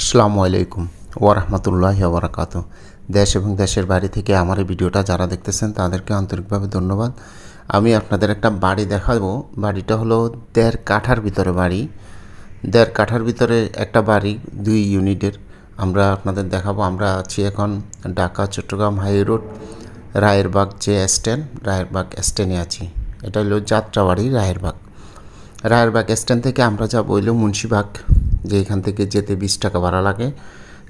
আসসালামু আলাইকুম ওয়ারহমতুল্লাহ ওবরাকাত দেশ এবং দেশের বাড়ি থেকে আমার এই ভিডিওটা যারা দেখতেছেন, তাদেরকে আন্তরিকভাবে ধন্যবাদ। আমি আপনাদের একটা বাড়ি দেখাবো। বাড়িটা হলো দেড় কাঠার ভিতরে বাড়ি। দেড় কাঠার ভিতরে একটা বাড়ি, দুই ইউনিটের। আমরা আপনাদের দেখাবো। আমরা আছি এখন ঢাকা, চট্টগ্রাম হাই রোড, রায়েরবাগ যে স্ট্যান্ড, রায়েরবাগ স্ট্যান্ডে আছি। এটা হলো যাত্রাবাড়ি, রায়েরবাগ। রায়েরবাগ স্ট্যান্ড থেকে আমরা যাব হইল মুন্সিবাগ। যে এখান থেকে যেতে বিশ টাকা ভাড়া লাগে।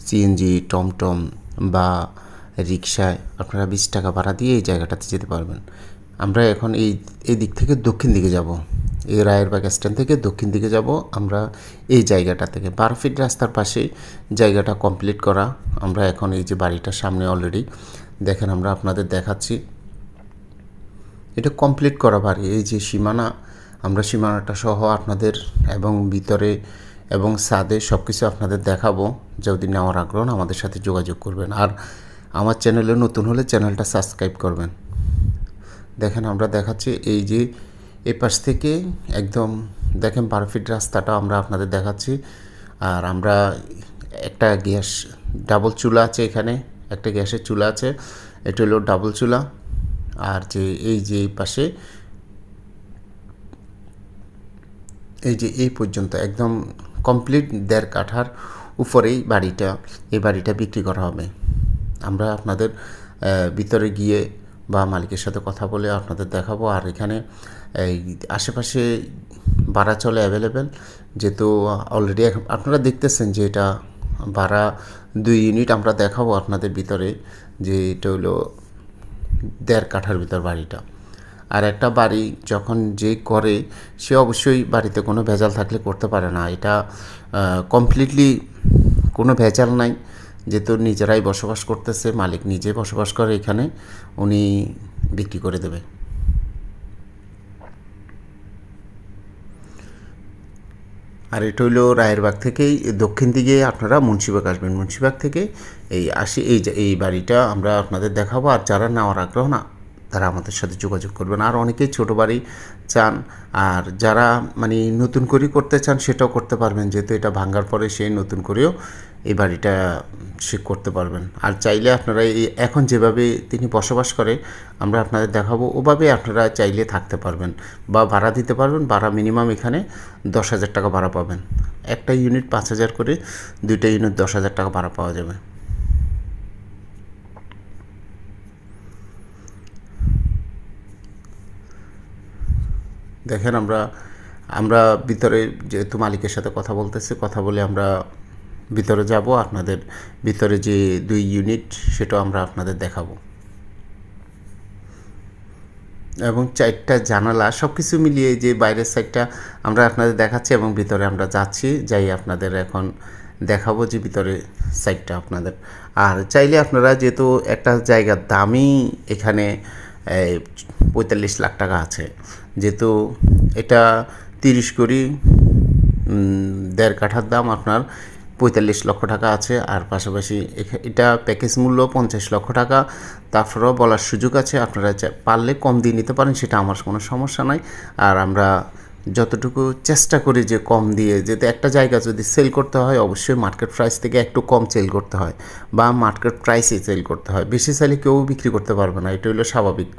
সিএনজি টমটম বা রিক্সায় আপনারা বিশ টাকা ভাড়া দিয়ে এই জায়গাটাতে যেতে পারবেন। আমরা এখন এই এই দিক থেকে দক্ষিণ দিকে যাব। এই রায়েরবাগ স্ট্যান্ড থেকে দক্ষিণ দিকে যাব। আমরা এই জায়গাটা থেকে বারো ফিট রাস্তার পাশে জায়গাটা কমপ্লিট করা। আমরা এখন এই যে বাড়িটার সামনে অলরেডি দেখেন আমরা আপনাদের দেখাচ্ছি। এটা কমপ্লিট করা বাড়ি। এই যে সীমানা, আমরা সীমানাটা সহ আপনাদের এবং ভিতরে এবং সাদে সব কিছু আপনাদের দেখাবো। যদি নেওয়ার আগ্রহ আমাদের সাথে যোগাযোগ করবেন। আর আমার চ্যানেলে নতুন হলে চ্যানেলটা সাবস্ক্রাইব করবেন। দেখেন, আমরা দেখাচ্ছি এই যে এ পাশ থেকে একদম, দেখেন বারো ফিট রাস্তাটা আমরা আপনাদের দেখাচ্ছি। আর আমরা একটা গ্যাস, ডাবল চুলা আছে এখানে, একটা গ্যাসের চুলা আছে, এটা হলো ডাবল চুলা। আর যে এই যে এই পাশে, এই যে এই পর্যন্ত, একদম কমপ্লিট দেড় কাঠার উপরেই বাড়িটা, এই বাড়িটা বিক্রি করা হবে। আমরা আপনাদের ভিতরে গিয়ে বা মালিকের সাথে কথা বলে আপনাদের দেখাবো। আর এখানে, এই আশেপাশে ভাড়া চলে অ্যাভেলেবেল যেহেতু অলরেডি আপনারা দেখতেছেন যে এটা ভাড়া দুই ইউনিট আমরা দেখাবো আপনাদের ভিতরে, যে এটা হলো দেড় কাঠার ভিতর বাড়িটা। আর একটা বাড়ি যখন যে করে, সে অবশ্যই বাড়িতে কোনো ভেজাল থাকলে করতে পারে না। এটা কমপ্লিটলি কোনো ভেজাল নাই। যেহেতু নিজেরাই বসবাস করতেছে, মালিক নিজে বসবাস করে এখানে, উনি বিক্রি করে দেবে। আর এটা হইল রায়েরবাগ থেকেই, দক্ষিণ দিকে আপনারা মুন্সিবাগ আসবেন। মুন্সিবাগ থেকে এই আসি, এই এই বাড়িটা আমরা আপনাদের দেখাবো। আর যারা নেওয়ার আগ্রহ না তারা আমাদের সাথে যোগাযোগ করবেন। আর অনেকেই ছোটো বাড়ি চান, আর যারা মানে নতুন করে করতে চান সেটাও করতে পারবেন, যেহেতু এটা ভাঙ্গার পরে সেই নতুন করেও এই বাড়িটা সে করতে পারবেন। আর চাইলে আপনারা এই এখন যেভাবে তিনি বসবাস করে, আমরা আপনাদের দেখাবো, ওভাবে আপনারা চাইলে থাকতে পারবেন বা ভাড়া দিতে পারবেন, ভাড়া মিনিমাম এখানে দশ হাজার টাকা ভাড়া পাবেন। একটা ইউনিট পাঁচ হাজার করে, দুইটা ইউনিট দশ হাজার টাকা ভাড়া পাওয়া যাবে। দেখেন আমরা আমরা ভিতরে যেহেতু মালিকের সাথে কথা বলতেছি, কথা বলে আমরা ভিতরে যাব, আপনাদের ভিতরে যে দুই ইউনিট সেটাও আমরা আপনাদের দেখাবো। এবং চারটা জানালা সব কিছু মিলিয়ে যে বাইরের সাইডটা আমরা আপনাদের দেখাচ্ছি এবং ভিতরে আমরা যাচ্ছি, যাই আপনাদের এখন দেখাবো যে ভিতরে সাইডটা আপনাদের। আর চাইলে আপনারা যেহেতু একটা জায়গার দামই এখানে পঁয়তাল্লিশ লাখ টাকা আছে। যেহেতু এটা তিরিশ কোটি দেড় কাঠার দাম আপনার পঁয়তাল্লিশ লক্ষ টাকা আছে। আর পাশাপাশি এটা প্যাকেজ মূল্য পঞ্চাশ লক্ষ টাকা। তারপরেও বলার সুযোগ আছে, আপনারা পারলে কম দিয়ে নিতে পারেন, সেটা আমার কোনো সমস্যা নাই। আর আমরা যতটুকু চেষ্টা করি যে কম দিয়ে যেতে একটা জায়গা যদি সেল করতে হয়, অবশ্যই মার্কেট প্রাইস থেকে একটু কম সেল করতে হয়, বা মার্কেট প্রাইসে সেল করতে হয়। বেশি সেলে কেউ বিক্রি করতে পারবে না এটা হলো স্বাভাবিক।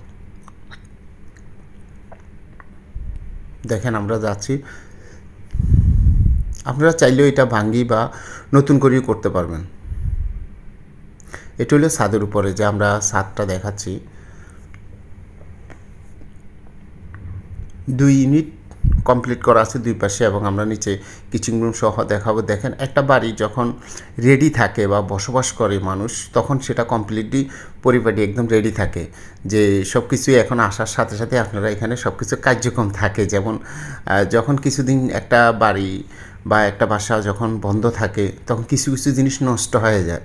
দেখেন আমরা যাচ্ছি। আপনারা চাইলেও এটা ভাঙ্গি বা নতুন করেও করতে পারবেন। এটা হলো ছাদের উপরে যে আমরা ছাদটা দেখাচ্ছি। দুই ইউনিট কমপ্লিট করা আছে দুই পাশে এবং আমরা নিচে কিচিং রুম সহ দেখাবো। দেখেন, একটা বাড়ি যখন রেডি থাকে বা বসবাস করে মানুষ, তখন সেটা কমপ্লিটলি পরিপাটি একদম রেডি থাকে। যে সব কিছুই এখন আসার সাথে সাথে আপনারা এখানে সব কিছু কার্যক্রম থাকে। যেমন যখন কিছুদিন একটা বাড়ি বা একটা বাসা যখন বন্ধ থাকে, তখন কিছু কিছু জিনিস নষ্ট হয়ে যায়।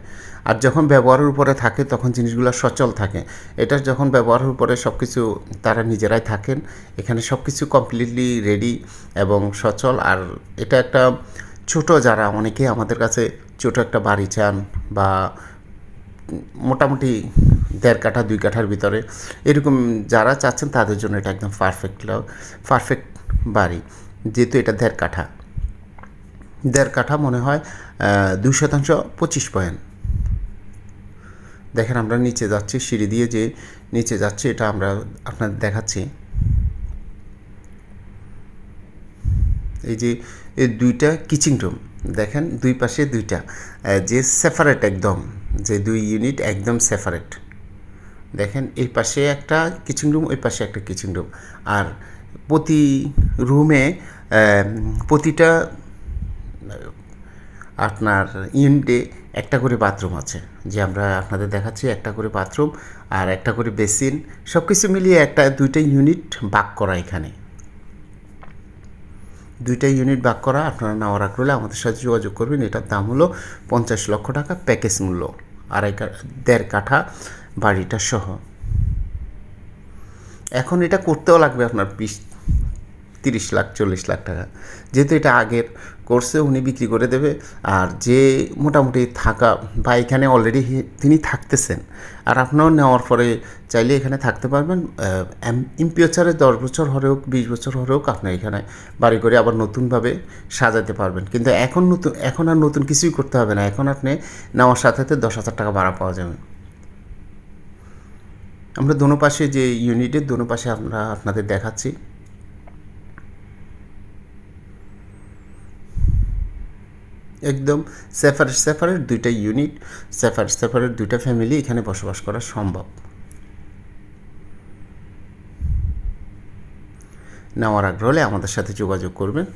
আর যখন ব্যবহারের উপরে থাকে, তখন জিনিসগুলো সচল থাকে। এটা যখন ব্যবহারের উপরে সব কিছু তারা নিজেরাই থাকেন, এখানে সব কিছু কমপ্লিটলি রেডি এবং সচল। আর এটা একটা ছোট যারা অনেকে আমাদের কাছে ছোট একটা বাড়ি চান বা মোটামুটি দেড় কাঠা, দুই কাঠার ভিতরে, এরকম যারা চাচ্ছেন তাদের জন্য এটা একদম পারফেক্ট পারফেক্ট বাড়ি। যেহেতু এটা দেড় কাঠা। দেড় কাঠা মনে হয় দুই শতাংশ, পঁচিশ পয়েন্ট। দেখেন আমরা নিচে যাচ্ছি, সিঁড়ি দিয়ে যে নিচে যাচ্ছে, এটা আমরা আপনাদের দেখাচ্ছি। এই যে, এই দুইটা কিচিং রুম, দেখেন দুই পাশে দুইটা যে সেপারেট একদম, যে দুই ইউনিট একদম সেপারেট দেখেন এই পাশে একটা কিচিং রুম, ওই পাশে একটা কিচিং রুম। আর প্রতি রুমে প্রতিটা আপনার ইউনিটে একটা করে বাথরুম আছে, যে আমরা আপনাদের দেখাচ্ছি একটা করে বাথরুম আর একটা করে বেসিন সব কিছু মিলিয়ে একটা, দুইটা ইউনিট ভাগ করা এখানে। দুইটা ইউনিট ভাগ করা, আপনারা নেওয়ার আগ্রহলে আমাদের সাথে যোগাযোগ করবেন। এটার দাম হলো পঞ্চাশ লক্ষ টাকা, প্যাকেজ মূল্য, আড়াই দেড় কাঠা বাড়িটা সহ। এখন এটা করতেও লাগবে আপনার বিশ তিরিশ লাখ, চল্লিশ লাখ টাকা। যেহেতু এটা আগের কোর্সে উনি বিক্রি করে দেবে, আর যে মোটামুটি থাকা বা এখানে অলরেডি তিনি থাকতেছেন, আর আপনারাও নেওয়ার পরে চাইলে এখানে থাকতে পারবেন। ইন ফিউচারে দশ বছর হরে হোক, বিশ বছর হরে হোক আপনার এখানে বাড়ি করে আবার নতুনভাবে সাজাতে পারবেন। কিন্তু এখন নতুন, এখন আর নতুন কিছুই করতে হবে না। এখন আপনি নেওয়ার সাথে সাথে দশ হাজার টাকা ভাড়া পাওয়া যাবে। আমরা দোনো পাশে যে ইউনিটের দোনো পাশে আমরা আপনাদের দেখাচ্ছি। একদম সেপারেট সেপারেট দুইটা ইউনিট সেপারেট সেপারেট দুইটা ফ্যামিলি এখানে বসবাস করা সম্ভব। নেওয়ার আগ্রহ হলে আমাদের সাথে যোগাযোগ করবেন।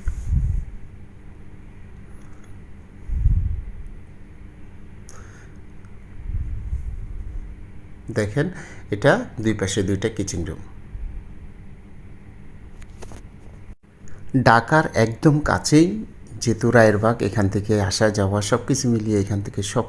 দেখেন, এটা দুই পাশে দুইটা কিচেন রুম ঢাকার একদম কাছেই যেহেতু রায়েরবাগ এখান থেকে আসা যাওয়া সব কিছু মিলিয়ে এখান থেকে সব